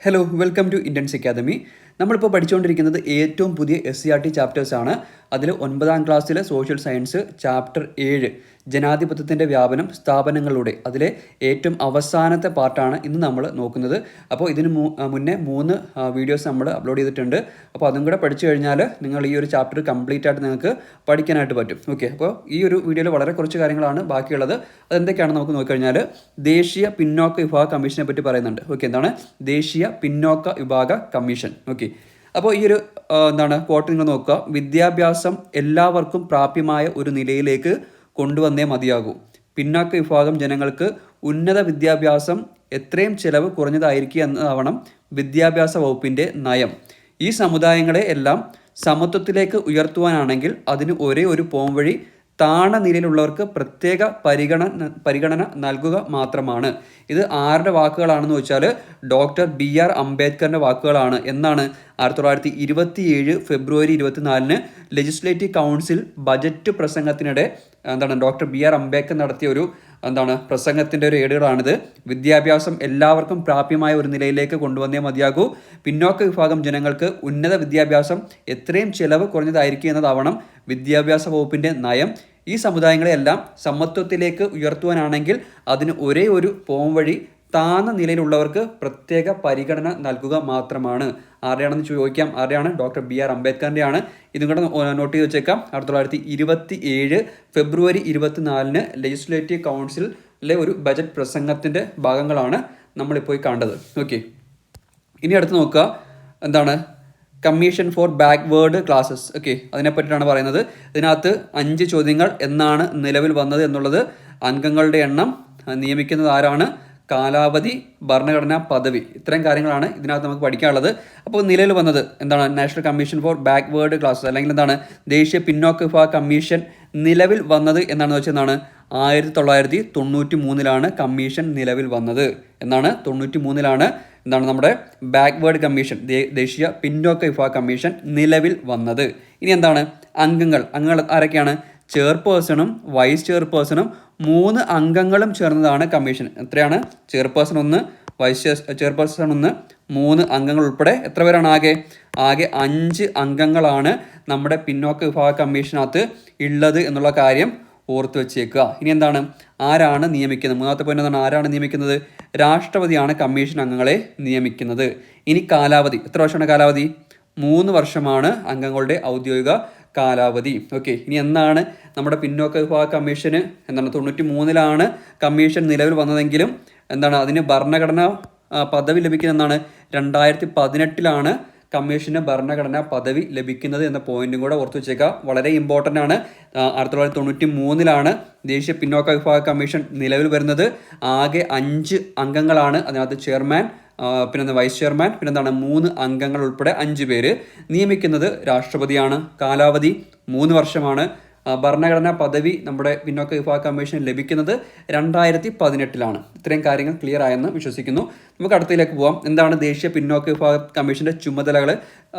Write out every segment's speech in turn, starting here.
Hello welcome to Indians academy നമ്മളിപ്പോൾ പഠിച്ചുകൊണ്ടിരിക്കുന്നത് ഏറ്റവും പുതിയ എസ് സി ആർ ടി ചാപ്റ്റേഴ്സാണ് അതിൽ ഒൻപതാം ക്ലാസ്സിലെ സോഷ്യൽ സയൻസ് ചാപ്റ്റർ ഏഴ് ജനാധിപത്യത്തിന്റെ വ്യാപനം സ്ഥാപനങ്ങളുടെ അതിലെ ഏറ്റവും അവസാനത്തെ പാർട്ടാണ് ഇന്ന് നമ്മൾ നോക്കുന്നത്. അപ്പോൾ ഇതിന് മുന്നേ മൂന്ന് വീഡിയോസ് നമ്മൾ അപ്ലോഡ് ചെയ്തിട്ടുണ്ട്. അപ്പോൾ അതും കൂടെ പഠിച്ചു കഴിഞ്ഞാൽ നിങ്ങൾ ഈ ഒരു ചാപ്റ്റർ കംപ്ലീറ്റ് ആയിട്ട് നിങ്ങൾക്ക് പഠിക്കാനായിട്ട് പറ്റും. ഓക്കെ അപ്പോൾ ഈ ഒരു വീഡിയോയിൽ വളരെ കുറച്ച് കാര്യങ്ങളാണ് ബാക്കിയുള്ളത്. അതെന്തൊക്കെയാണെന്ന് നമുക്ക് നോക്കിക്കഴിഞ്ഞാൽ ദേശീയ പിന്നോക്ക വിഭാഗ കമ്മീഷനെ പറ്റി പറയുന്നുണ്ട്. ഓക്കെ എന്താണ്? ദേശീയ പിന്നോക്ക വിഭാഗ കമ്മീഷൻ ഓക്കെ അപ്പോൾ ഈ ഒരു എന്താണ് കോട്ട് നിങ്ങൾ നോക്കുക. വിദ്യാഭ്യാസം എല്ലാവർക്കും പ്രാപ്യമായ ഒരു നിലയിലേക്ക് കൊണ്ടുവന്നേ മതിയാകൂ. പിന്നാക്ക വിഭാഗം ജനങ്ങൾക്ക് ഉന്നത വിദ്യാഭ്യാസം എത്രയും ചിലവ് കുറഞ്ഞതായിരിക്കുക എന്നതാവണം വിദ്യാഭ്യാസ വകുപ്പിന്റെ നയം. ഈ സമുദായങ്ങളെ എല്ലാം സമത്വത്തിലേക്ക് ഉയർത്തുവാനാണെങ്കിൽ അതിന് ഒരേ ഒരു പോംവഴി താണ നിലയിലുള്ളവർക്ക് പ്രത്യേക പരിഗണന പരിഗണന നൽകുക മാത്രമാണ്. ഇത് ആരുടെ വാക്കുകളാണെന്ന് വെച്ചാൽ ഡോക്ടർ ബി ആർ അംബേദ്കറിന്റെ വാക്കുകളാണ് എന്നാണ് ആയിരത്തി തൊള്ളായിരത്തി ഇരുപത്തി ഏഴ് ഫെബ്രുവരി ഇരുപത്തിനാലിന് ലെജിസ്ലേറ്റീവ് കൗൺസിൽ ബജറ്റ് പ്രസംഗത്തിനിടെ എന്താണ് ഡോക്ടർ ബി ആർ അംബേദ്കർ നടത്തിയ ഒരു എന്താണ്? പ്രസംഗത്തിന്റെ ഒരു ഏടുകളാണിത്. വിദ്യാഭ്യാസം എല്ലാവർക്കും പ്രാപ്യമായ ഒരു നിലയിലേക്ക് കൊണ്ടുവന്നേ മതിയാകൂ. പിന്നോക്ക വിഭാഗം ജനങ്ങൾക്ക് ഉന്നത വിദ്യാഭ്യാസം എത്രയും ചെലവ് കുറഞ്ഞതായിരിക്കും എന്നതാവണം വിദ്യാഭ്യാസ വകുപ്പിന്റെ നയം. ഈ സമുദായങ്ങളെല്ലാം സമത്വത്തിലേക്ക് ഉയർത്തുവാനാണെങ്കിൽ അതിന് ഒരേ ഒരു പോംവഴി താന്ന നിലയിലുള്ളവർക്ക് പ്രത്യേക പരിഗണന നൽകുക മാത്രമാണ്. ആരുടെയാണെന്ന് ചോദിക്കാം. ആരുടെയാണ്? ഡോക്ടർ ബി ആർ അംബേദ്കറിന്റെയാണ് ഇതും കൂടെ നോട്ട് ചെയ്ത് വെച്ചേക്കാം. ആയിരത്തി തൊള്ളായിരത്തി ഇരുപത്തി ഏഴ് ഫെബ്രുവരി ഇരുപത്തിനാലിന് ലെജിസ്ലേറ്റീവ് കൗൺസിലിലെ ഒരു ബജറ്റ് പ്രസംഗത്തിന്റെ ഭാഗങ്ങളാണ് നമ്മളിപ്പോൾ കണ്ടത് ഓക്കെ ഇനി അടുത്ത് നോക്കുക. എന്താണ്? Commission for backward classes. Okay. അതിനെപ്പറ്റിയിട്ടാണ് പറയുന്നത്. ഇതിനകത്ത് അഞ്ച് ചോദ്യങ്ങൾ എന്നാണ് നിലവിൽ വന്നത് എന്നുള്ളത്. അംഗങ്ങളുടെ എണ്ണം നിയമിക്കുന്നത് ആരാണ്? കാലാവധി ഭരണഘടനാ പദവി. ഇത്രയും കാര്യങ്ങളാണ് ഇതിനകത്ത് നമുക്ക് പഠിക്കാനുള്ളത്. അപ്പോൾ നിലവിൽ വന്നത് എന്താണ്? National commission for backward classes അല്ലെങ്കിൽ എന്താണ്? ദേശീയ പിന്നോക്ക വിഭാഗ കമ്മീഷൻ നിലവിൽ വന്നത് എന്നാണെന്ന് വെച്ചാൽ എന്താണ് ആയിരത്തി തൊള്ളായിരത്തി തൊണ്ണൂറ്റി മൂന്നിലാണ് കമ്മീഷൻ നിലവിൽ വന്നത് എന്നാണ് തൊണ്ണൂറ്റി മൂന്നിലാണ് എന്താണ് നമ്മുടെ ബാക്ക്വേർഡ് കമ്മീഷൻ ദേശീയ പിന്നോക്ക വിഭാഗ കമ്മീഷൻ നിലവിൽ വന്നത്. ഇനി എന്താണ്? അംഗങ്ങൾ. അംഗങ്ങൾ ആരൊക്കെയാണ്? ചെയർപേഴ്സണും വൈസ് ചെയർപേഴ്സണും മൂന്ന് അംഗങ്ങളും ചേർന്നതാണ് കമ്മീഷൻ. എത്രയാണ്? ചെയർപേഴ്സൺ ഒന്ന് വൈസ് ചെയർപേഴ്സൺ ഒന്ന് മൂന്ന് അംഗങ്ങൾ ഉൾപ്പെടെ എത്ര പേരാണ് ആകെ? ആകെ അഞ്ച് അംഗങ്ങളാണ് നമ്മുടെ പിന്നോക്ക വിഭാഗ കമ്മീഷനകത്ത് ഉള്ളത് എന്നുള്ള കാര്യം ഓർത്ത് വെച്ചേക്കുക. ഇനി എന്താണ്? ആരാണ് നിയമിക്കുന്നത്? മൂന്നാമത്തെ പോയിന്റ് എന്താണ്? ആരാണ് നിയമിക്കുന്നത്? രാഷ്ട്രപതിയാണ് കമ്മീഷൻ അംഗങ്ങളെ നിയമിക്കുന്നത്. ഇനി കാലാവധി. എത്ര വർഷമാണ് കാലാവധി? മൂന്ന് വർഷമാണ് അംഗങ്ങളുടെ ഔദ്യോഗിക കാലാവധി. ഓക്കെ ഇനി എന്നാണ് നമ്മുടെ പിന്നോക്ക വിഭാഗ കമ്മീഷന്? എന്താണ് തൊണ്ണൂറ്റി മൂന്നിലാണ് കമ്മീഷൻ നിലവിൽ വന്നതെങ്കിലും എന്താണ് അതിന് ഭരണഘടന പദവി ലഭിക്കുന്ന എന്നാണ് രണ്ടായിരത്തി പതിനെട്ടിലാണ് കമ്മീഷന് ഭരണഘടനാ പദവി ലഭിക്കുന്നത് എന്ന പോയിന്റും കൂടെ ഓർത്തു വെച്ചേക്കാം. വളരെ ഇമ്പോർട്ടന്റ് ആണ്. ആയിരത്തി തൊള്ളായിരത്തി തൊണ്ണൂറ്റി മൂന്നിലാണ് ദേശീയ പിന്നോക്ക വിഭാഗ കമ്മീഷൻ നിലവിൽ വരുന്നത്. ആകെ അഞ്ച് അംഗങ്ങളാണ് അതിനകത്ത് ചെയർമാൻ പിന്നെ വൈസ് ചെയർമാൻ പിന്നെ എന്താണ് മൂന്ന് അംഗങ്ങൾ ഉൾപ്പെടെ അഞ്ച് പേര് നിയമിക്കുന്നത് രാഷ്ട്രപതിയാണ്. കാലാവധി മൂന്ന് വർഷമാണ്. ഭരണഘടനാ പദവി നമ്മുടെ പിന്നോക്ക വിഭാഗ കമ്മീഷൻ ലഭിക്കുന്നത് രണ്ടായിരത്തി പതിനെട്ടിലാണ് ഇത്രയും കാര്യങ്ങൾ ക്ലിയർ ആയെന്ന് വിശ്വസിക്കുന്നു. നമുക്ക് അടുത്തതിലേക്ക് പോവാം. എന്താണ് ദേശീയ പിന്നോക്ക വിഭാഗ കമ്മീഷന്റെ ചുമതലകൾ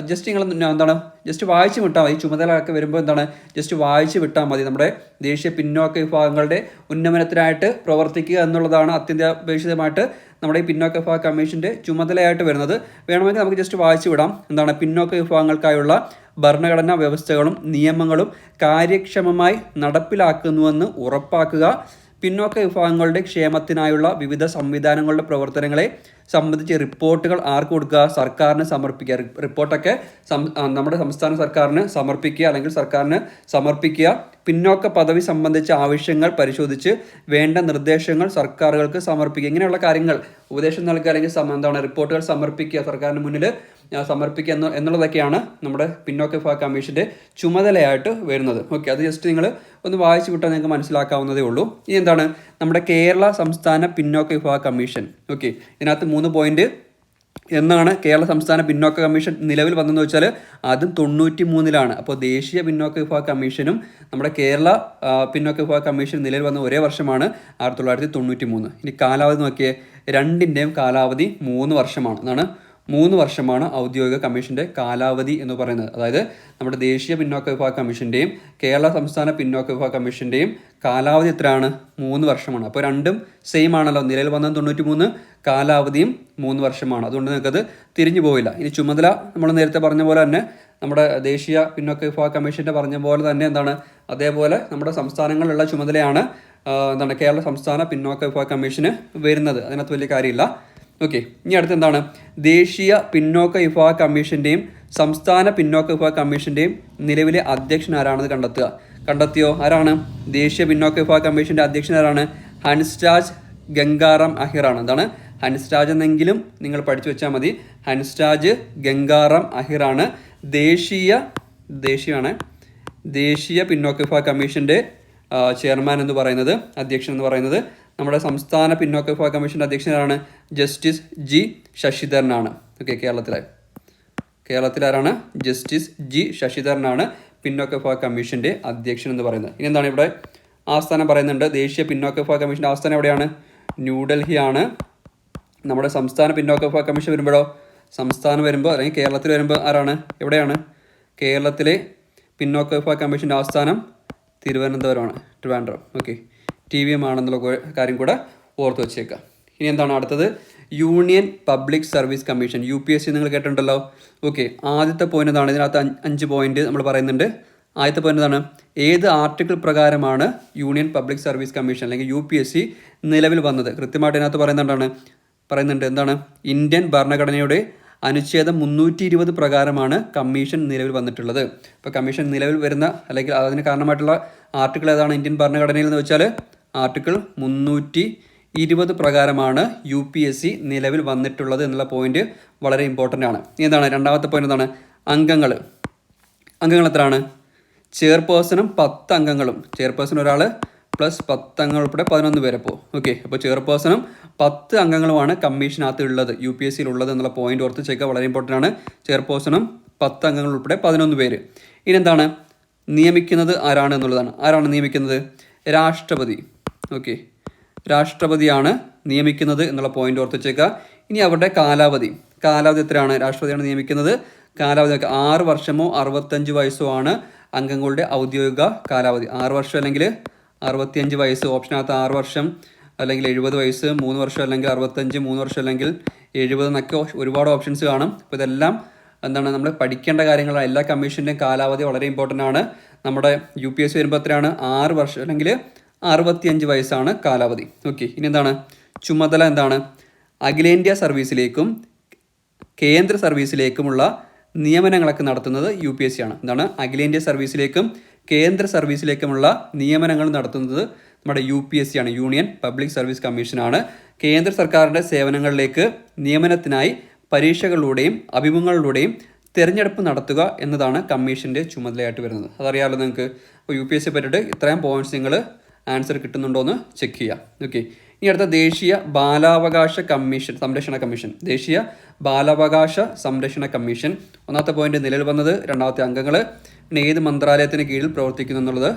ജസ്റ്റ് നിങ്ങൾ എന്താണ് ജസ്റ്റ് വായിച്ച് വിട്ടാൽ മതി. ചുമതലകളൊക്കെ വരുമ്പോൾ എന്താണ് ജസ്റ്റ് വായിച്ചു വിട്ടാൽ മതി. നമ്മുടെ ദേശീയ പിന്നോക്ക വിഭാഗങ്ങളുടെ ഉന്നമനത്തിനായിട്ട് പ്രവർത്തിക്കുക എന്നുള്ളതാണ് അത്യന്താപേക്ഷിതമായിട്ട് നമ്മുടെ ഈ പിന്നോക്ക വിഭാഗ കമ്മീഷന്റെ ചുമതലയായിട്ട് വരുന്നത്. വേണമെങ്കിൽ നമുക്ക് ജസ്റ്റ് വായിച്ചു വിടാം. എന്താണ് പിന്നോക്ക വിഭാഗങ്ങൾക്കായുള്ള ഭരണഘടനാ വ്യവസ്ഥകളും നിയമങ്ങളും കാര്യക്ഷമമായി നടപ്പിലാക്കുന്നുവെന്ന് ഉറപ്പാക്കുക. പിന്നോക്ക വിഭാഗങ്ങളുടെ ക്ഷേമത്തിനായുള്ള വിവിധ സംവിധാനങ്ങളുടെ പ്രവർത്തനങ്ങളെ സംബന്ധിച്ച് റിപ്പോർട്ടുകൾ ആർക്ക് കൊടുക്കുക? സർക്കാരിന് സമർപ്പിക്കുക. റിപ്പോർട്ടൊക്കെ നമ്മുടെ സംസ്ഥാന സർക്കാരിന് സമർപ്പിക്കുക അല്ലെങ്കിൽ സർക്കാരിന് സമർപ്പിക്കുക. പിന്നോക്ക പദവി സംബന്ധിച്ച ആവശ്യങ്ങൾ പരിശോധിച്ച് വേണ്ട നിർദ്ദേശങ്ങൾ സർക്കാരുകൾക്ക് സമർപ്പിക്കുക. ഇങ്ങനെയുള്ള കാര്യങ്ങൾ ഉപദേശം നൽകുക അല്ലെങ്കിൽ എന്താണ് റിപ്പോർട്ടുകൾ സമർപ്പിക്കുക സർക്കാരിന് മുന്നിൽ സമർപ്പിക്കുക എന്ന് എന്നുള്ളതൊക്കെയാണ് നമ്മുടെ പിന്നോക്ക വിഭാഗ കമ്മീഷന്റെ ചുമതലയായിട്ട് വരുന്നത്. ഓക്കെ അത് ജസ്റ്റ് നിങ്ങൾ ഒന്ന് വായിച്ചു വിട്ടാൽ നിങ്ങൾക്ക് മനസ്സിലാക്കാവുന്നതേ ഉള്ളൂ. ഇനി എന്താണ്? നമ്മുടെ കേരള സംസ്ഥാന പിന്നോക്ക വിഭാഗ കമ്മീഷൻ. ഓക്കെ ഇതിനകത്ത് മൂന്ന് പോയിന്റ് എന്നാണ് കേരള സംസ്ഥാന പിന്നോക്ക കമ്മീഷൻ നിലവിൽ വന്നതെന്ന് വെച്ചാൽ അതും തൊണ്ണൂറ്റി മൂന്നിലാണ് അപ്പോൾ ദേശീയ പിന്നോക്ക വിഭാഗ കമ്മീഷനും നമ്മുടെ കേരള പിന്നോക്ക വിഭാഗ കമ്മീഷൻ നിലവിൽ വന്ന ഒരേ വർഷമാണ് ആയിരത്തി തൊള്ളായിരത്തി തൊണ്ണൂറ്റി മൂന്ന് ഇനി കാലാവധി നോക്കിയേ രണ്ടിന്റെയും കാലാവധി മൂന്ന് വർഷമാണ്. എന്നാണ് മൂന്ന് വർഷമാണ് ഔദ്യോഗിക കമ്മീഷന്റെ കാലാവധി എന്ന് പറയുന്നത്. അതായത് നമ്മുടെ ദേശീയ പിന്നോക്ക വിഭാഗ കമ്മീഷന്റെയും കേരള സംസ്ഥാന പിന്നോക്ക വിഭാഗ കമ്മീഷന്റെയും കാലാവധി എത്രയാണ്? മൂന്ന് വർഷമാണ്. അപ്പോൾ രണ്ടും സെയിം ആണല്ലോ. നിലയിൽ വന്ന തൊണ്ണൂറ്റി മൂന്ന് കാലാവധിയും മൂന്ന് വർഷമാണ്. അതുകൊണ്ട് നിങ്ങൾക്കത് തിരിഞ്ഞു പോയില്ല ഇനി ചുമതല നമ്മൾ നേരത്തെ പറഞ്ഞ പോലെ തന്നെ നമ്മുടെ ദേശീയ പിന്നോക്ക വിഭാഗ കമ്മീഷന്റെ പറഞ്ഞ പോലെ തന്നെ എന്താണ്? അതേപോലെ നമ്മുടെ സംസ്ഥാനങ്ങളിലുള്ള ചുമതലയാണ് എന്താണ് കേരള സംസ്ഥാന പിന്നോക്ക വിഭാഗ കമ്മീഷന് വരുന്നത്. അതിനകത്ത് വലിയ കാര്യമില്ല. ഓക്കെ ഇനി അടുത്ത് എന്താണ്? ദേശീയ പിന്നോക്ക വിഭാഗ കമ്മീഷന്റെയും സംസ്ഥാന പിന്നോക്ക വിഭാഗ കമ്മീഷന്റെയും നിലവിലെ അധ്യക്ഷൻ ആരാണെന്ന് കണ്ടെത്തുക. കണ്ടെത്തിയോ? ആരാണ്? ദേശീയ പിന്നോക്ക വിഭാഗ കമ്മീഷന്റെ അധ്യക്ഷൻ ആരാണ്? ഹൻസ്രാജ് ഗംഗാറാം അഹിറാണ് എന്താണ്? ഹൻസ്രാജ് എന്നെങ്കിലും നിങ്ങൾ പഠിച്ചു വെച്ചാൽ മതി. ഹൻസ്രാജ് ഗംഗാറാം അഹിറാണ് ദേശീയ ദേശീയമാണ് ദേശീയ പിന്നോക്ക വിഭാഗ കമ്മീഷന്റെ ചെയർമാൻ എന്ന് പറയുന്നത് അധ്യക്ഷൻ എന്ന് പറയുന്നത് നമ്മുടെ സംസ്ഥാന പിന്നോക്ക വിഭാഗ കമ്മീഷന്റെ അധ്യക്ഷനാണ് ജസ്റ്റിസ് ജി ശശിധരനാണ്. ഓക്കെ കേരളത്തിലെ. കേരളത്തിലാരാണ്? ജസ്റ്റിസ് ജി ശശിധരനാണ് പിന്നോക്ക വിഭാഗ കമ്മീഷന്റെ അധ്യക്ഷൻ എന്ന് പറയുന്നത്. ഇനി എന്താണ് ഇവിടെ ആസ്ഥാനം പറയുന്നുണ്ട്? ദേശീയ പിന്നോക്ക വിഭാഗ കമ്മീഷന്റെ ആസ്ഥാനം എവിടെയാണ്? ന്യൂഡൽഹിയാണ്. നമ്മുടെ സംസ്ഥാന പിന്നോക്ക വിഭാഗ കമ്മീഷൻ വരുമ്പോഴോ? സംസ്ഥാനം വരുമ്പോൾ അല്ലെങ്കിൽ കേരളത്തിൽ വരുമ്പോൾ ആരാണ്? എവിടെയാണ്? കേരളത്തിലെ പിന്നോക്ക വിഭാഗ കമ്മീഷന്റെ ആസ്ഥാനം തിരുവനന്തപുരമാണ് Trivandrum. Okay T V M ആണെന്നുള്ള കാര്യം കൂടെ ഓർത്ത് വെച്ചേക്കാം. ഇനി എന്താണ് അടുത്തത്? Union public service commission U P S C നിങ്ങൾ കേട്ടിട്ടുണ്ടല്ലോ. ഓക്കെ ആദ്യത്തെ പോയിന്റ് എന്താണ് ഇതിനകത്ത് അഞ്ച് പോയിന്റ് നമ്മൾ പറയുന്നുണ്ട്. ആദ്യത്തെ പോയിന്റ് എന്താണ് ഏത് ആർട്ടിക്കിൾ പ്രകാരമാണ് യൂണിയൻ പബ്ലിക് സർവീസ് കമ്മീഷൻ അല്ലെങ്കിൽ യു പി എസ് സി നിലവിൽ വന്നത്? കൃത്യമായിട്ട് ഇതിനകത്ത് പറയുന്നുണ്ടാണ് പറയുന്നുണ്ട് എന്താണ്? ഇന്ത്യൻ ഭരണഘടനയുടെ അനുച്ഛേദം മുന്നൂറ്റി ഇരുപത് പ്രകാരമാണ് കമ്മീഷൻ നിലവിൽ വന്നിട്ടുള്ളത്. അപ്പോൾ കമ്മീഷൻ നിലവിൽ വരുന്ന അല്ലെങ്കിൽ അതിന് കാരണമായിട്ടുള്ള ആർട്ടിക്കിൾ ഏതാണ് ഇന്ത്യൻ ഭരണഘടനയിൽ എന്ന് വെച്ചാൽ ആർട്ടിക്കിൾ മുന്നൂറ്റി ഇരുപത് പ്രകാരമാണ് യു പി എസ് സി നിലവിൽ വന്നിട്ടുള്ളത് എന്നുള്ള പോയിന്റ് വളരെ ഇമ്പോർട്ടന്റ് ആണ്. എന്താണ്? രണ്ടാമത്തെ പോയിന്റ് എന്താണ്? അംഗങ്ങൾ. അംഗങ്ങൾ എത്രയാണ്? ചെയർപേഴ്സണും പത്ത് അംഗങ്ങളും. ചെയർപേഴ്സൺ ഒരാൾ പ്ലസ് പത്ത് അംഗങ്ങൾ ഉൾപ്പെടെ പതിനൊന്ന് പേരെ പോകും ഓക്കെ അപ്പോൾ ചെയർപേഴ്സണും പത്ത് അംഗങ്ങളുമാണ് കമ്മീഷനകത്ത് ഉള്ളത് യു പി എസ് സിയിൽ ഉള്ളത് എന്നുള്ള പോയിന്റ് ഓർത്ത് ചെയ്യുക വളരെ ഇമ്പോർട്ടന്റ് ആണ്. ചെയർപേഴ്സണും പത്ത് അംഗങ്ങൾ ഉൾപ്പെടെ പതിനൊന്ന് പേര്. ഇനി എന്താണ്? നിയമിക്കുന്നത് ആരാണ് എന്നുള്ളതാണ്. ആരാണ് നിയമിക്കുന്നത്? രാഷ്ട്രപതി. ഓക്കെ രാഷ്ട്രപതിയാണ് നിയമിക്കുന്നത് എന്നുള്ള പോയിന്റ് ഓർത്ത് വെച്ചേക്കുക ഇനി അവരുടെ കാലാവധി. കാലാവധി എത്രയാണ്? രാഷ്ട്രപതിയാണ് നിയമിക്കുന്നത്. കാലാവധി ആറ് വർഷമോ അറുപത്തഞ്ച് വയസ്സോ ആണ് അംഗങ്ങളുടെ ഔദ്യോഗിക കാലാവധി. ആറ് വർഷം അല്ലെങ്കിൽ അറുപത്തിയഞ്ച് വയസ്സ്. ഓപ്ഷനകത്ത് ആറ് വർഷം അല്ലെങ്കിൽ എഴുപത് വയസ്സ് മൂന്ന് വർഷം അല്ലെങ്കിൽ അറുപത്തഞ്ച് മൂന്ന് വർഷം അല്ലെങ്കിൽ എഴുപത് എന്നൊക്കെ ഒരുപാട് ഓപ്ഷൻസ് കാണും. അപ്പോൾ ഇതെല്ലാം എന്താണ് നമ്മൾ പഠിക്കേണ്ട കാര്യങ്ങളാണ്. എല്ലാ കമ്മീഷന്റെയും കാലാവധി വളരെ ഇമ്പോർട്ടന്റ് ആണ്. നമ്മുടെ യു പി എസ് സി വരുമ്പോൾ എത്രയാണ്? ആറ് വർഷം അല്ലെങ്കിൽ അറുപത്തിയഞ്ച് വയസ്സാണ് കാലാവധി. ഓക്കെ ഇനി എന്താണ്? ചുമതല എന്താണ്? അഖിലേന്ത്യാ സർവീസിലേക്കും കേന്ദ്ര സർവീസിലേക്കുമുള്ള നിയമനങ്ങളൊക്കെ നടത്തുന്നത് യു പി എസ് സി ആണ്. എന്താണ്? അഖിലേന്ത്യാ സർവീസിലേക്കും കേന്ദ്ര സർവീസിലേക്കുമുള്ള നിയമനങ്ങൾ നടത്തുന്നത് നമ്മുടെ യു പി എസ് സി ആണ്. യൂണിയൻ പബ്ലിക് സർവീസ് കമ്മീഷനാണ്. കേന്ദ്ര സർക്കാരിന്റെ സേവനങ്ങളിലേക്ക് നിയമനത്തിനായി പരീക്ഷകളിലൂടെയും അഭിമുഖങ്ങളിലൂടെയും തിരഞ്ഞെടുപ്പ് നടത്തുക എന്നതാണ് കമ്മീഷന്റെ ചുമതലയായിട്ട് വരുന്നത്. അതറിയാമല്ലോ നിങ്ങൾക്ക്? അപ്പോൾ യു പി എസ് സി പറ്റിയിട്ട് ഇത്രയും പോയിന്റ്സ് നിങ്ങൾ ആൻസർ കിട്ടുന്നുണ്ടോ എന്ന് ചെക്ക് ചെയ്യാം. ഓക്കെ ഇനി അടുത്ത ദേശീയ ബാലാവകാശ കമ്മീഷൻ സംരക്ഷണ കമ്മീഷൻ. ദേശീയ ബാലാവകാശ സംരക്ഷണ കമ്മീഷൻ. ഒന്നാമത്തെ പോയിന്റ് നിലവിൽ വന്നത് രണ്ടാമത്തെ അംഗങ്ങൾ പിന്നെ ഏത് മന്ത്രാലയത്തിന് കീഴിൽ പ്രവർത്തിക്കുന്നു എന്നുള്ളത്?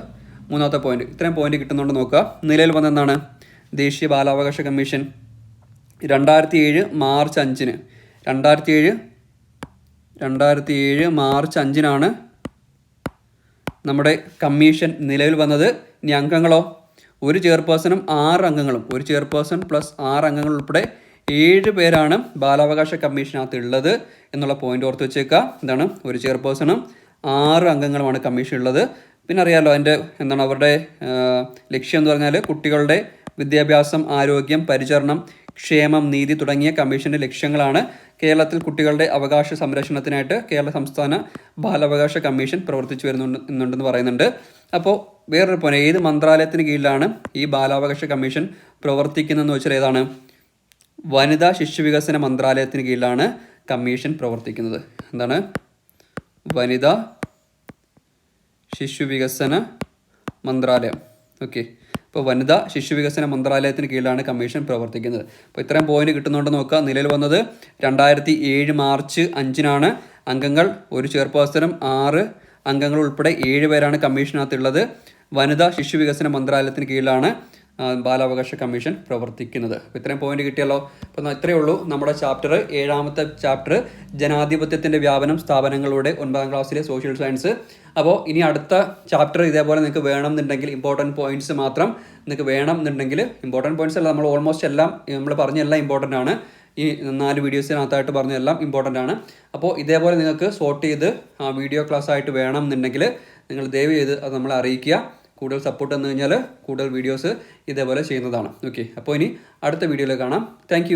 മൂന്നാമത്തെ പോയിന്റ് ഇത്രയും പോയിന്റ് കിട്ടുന്നുണ്ട് നോക്കുക. നിലയിൽ വന്ന എന്താണ് ദേശീയ ബാലാവകാശ കമ്മീഷൻ. രണ്ടായിരത്തി ഏഴ് മാർച്ച് അഞ്ചിന്. രണ്ടായിരത്തി ഏഴ് രണ്ടായിരത്തി ഏഴ് മാർച്ച് അഞ്ചിനാണ് നമ്മുടെ കമ്മീഷൻ നിലവിൽ വന്നത്. ഇനി അംഗങ്ങളോ? ഒരു ചെയർപേഴ്സണും ആറ് അംഗങ്ങളും. ഒരു ചെയർപേഴ്സൺ പ്ലസ് ആറ് അംഗങ്ങൾ ഉൾപ്പെടെ ഏഴ് പേരാണ് ബാലാവകാശ കമ്മീഷനകത്ത് ഉള്ളത് എന്നുള്ള പോയിന്റ് ഓർത്ത് വെച്ചേക്കുക. എന്താണ് ഒരു ചെയർപേഴ്സണും ആറ് അംഗങ്ങളുമാണ് കമ്മീഷൻ ഉള്ളത്. പിന്നെ അറിയാമല്ലോ അതിന്റെ എന്താണ് അവരുടെ ലക്ഷ്യം എന്ന് പറഞ്ഞാൽ കുട്ടികളുടെ വിദ്യാഭ്യാസം ആരോഗ്യം പരിചരണം ക്ഷേമം നീതി തുടങ്ങിയ കമ്മീഷന്റെ ലക്ഷ്യങ്ങളാണ് കേരളത്തിൽ കുട്ടികളുടെ അവകാശ സംരക്ഷണത്തിനായിട്ട് കേരള സംസ്ഥാന ബാലാവകാശ കമ്മീഷൻ പ്രവർത്തിച്ചു വരുന്നുണ്ട് എന്നുണ്ടെന്ന് പറയുന്നുണ്ട്. അപ്പോൾ വേറൊരു പോലെ ഏത് മന്ത്രാലയത്തിന് കീഴിലാണ് ഈ ബാലാവകാശ കമ്മീഷൻ പ്രവർത്തിക്കുന്നതെന്ന് വെച്ചാൽ ഏതാണ്? വനിതാ ശിശുവികസന മന്ത്രാലയത്തിന് കീഴിലാണ് കമ്മീഷൻ പ്രവർത്തിക്കുന്നത്. എന്താണ്? വനിതാ ശിശു വികസന മന്ത്രാലയം. ഓക്കെ ഇപ്പോൾ വനിത ശിശു വികസന മന്ത്രാലയത്തിന് കീഴിലാണ് കമ്മീഷൻ പ്രവർത്തിക്കുന്നത്. അപ്പോൾ ഇത്രയും പോയിന്റ് കിട്ടുന്നുണ്ട് നോക്കുക നിലയിൽ വന്നത് രണ്ടായിരത്തി ഏഴ് മാർച്ച് അഞ്ചിനാണ്. അംഗങ്ങൾ ഒരു ചെയർപേഴ്സണും ആറ് അംഗങ്ങൾ ഉൾപ്പെടെ ഏഴ് പേരാണ് കമ്മീഷനകത്തുള്ളത്. വനിതാ ശിശു വികസന മന്ത്രാലയത്തിന് കീഴിലാണ് ബാലാവകാശ കമ്മീഷൻ പ്രവർത്തിക്കുന്നത്. അപ്പോൾ ഇത്രയും പോയിന്റ് കിട്ടിയല്ലോ. അപ്പോൾ ഇത്രയേ ഉള്ളൂ നമ്മുടെ ചാപ്റ്റർ ഏഴാമത്തെ ചാപ്റ്റർ ജനാധിപത്യത്തിന്റെ വ്യാപനം സ്ഥാപനങ്ങളുടെ ഒൻപതാം ക്ലാസ്സിലെ സോഷ്യൽ സയൻസ് അപ്പോൾ ഇനി അടുത്ത ചാപ്റ്റർ ഇതേപോലെ നിങ്ങൾക്ക് വേണം എന്നുണ്ടെങ്കിൽ ഇമ്പോർട്ടന്റ് പോയിന്റ്സ് മാത്രം നിങ്ങൾക്ക് വേണം എന്നുണ്ടെങ്കിൽ ഇമ്പോർട്ടന്റ് പോയിന്റ്സ് അല്ല നമ്മൾ ഓൾമോസ്റ്റ് എല്ലാം നമ്മൾ പറഞ്ഞ എല്ലാം ഇമ്പോർട്ടന്റ് ആണ്. ഈ നാല് വീഡിയോസിനകത്തായിട്ട് പറഞ്ഞതെല്ലാം ഇമ്പോർട്ടന്റ് ആണ്. അപ്പോൾ ഇതേപോലെ നിങ്ങൾക്ക് സോർട്ട് ചെയ്ത് വീഡിയോ ക്ലാസ് ആയിട്ട് വേണം എന്നുണ്ടെങ്കിൽ നിങ്ങൾ ദയവ് ചെയ്ത് അത് നമ്മളെ അറിയിക്കുക. കൂടുതൽ സപ്പോർട്ട് തന്നു കഴിഞ്ഞാൽ കൂടുതൽ വീഡിയോസ് ഇതേപോലെ ചെയ്യുന്നതാണ്. ഓക്കെ അപ്പോൾ ഇനി അടുത്ത വീഡിയോയിൽ കാണാം. താങ്ക്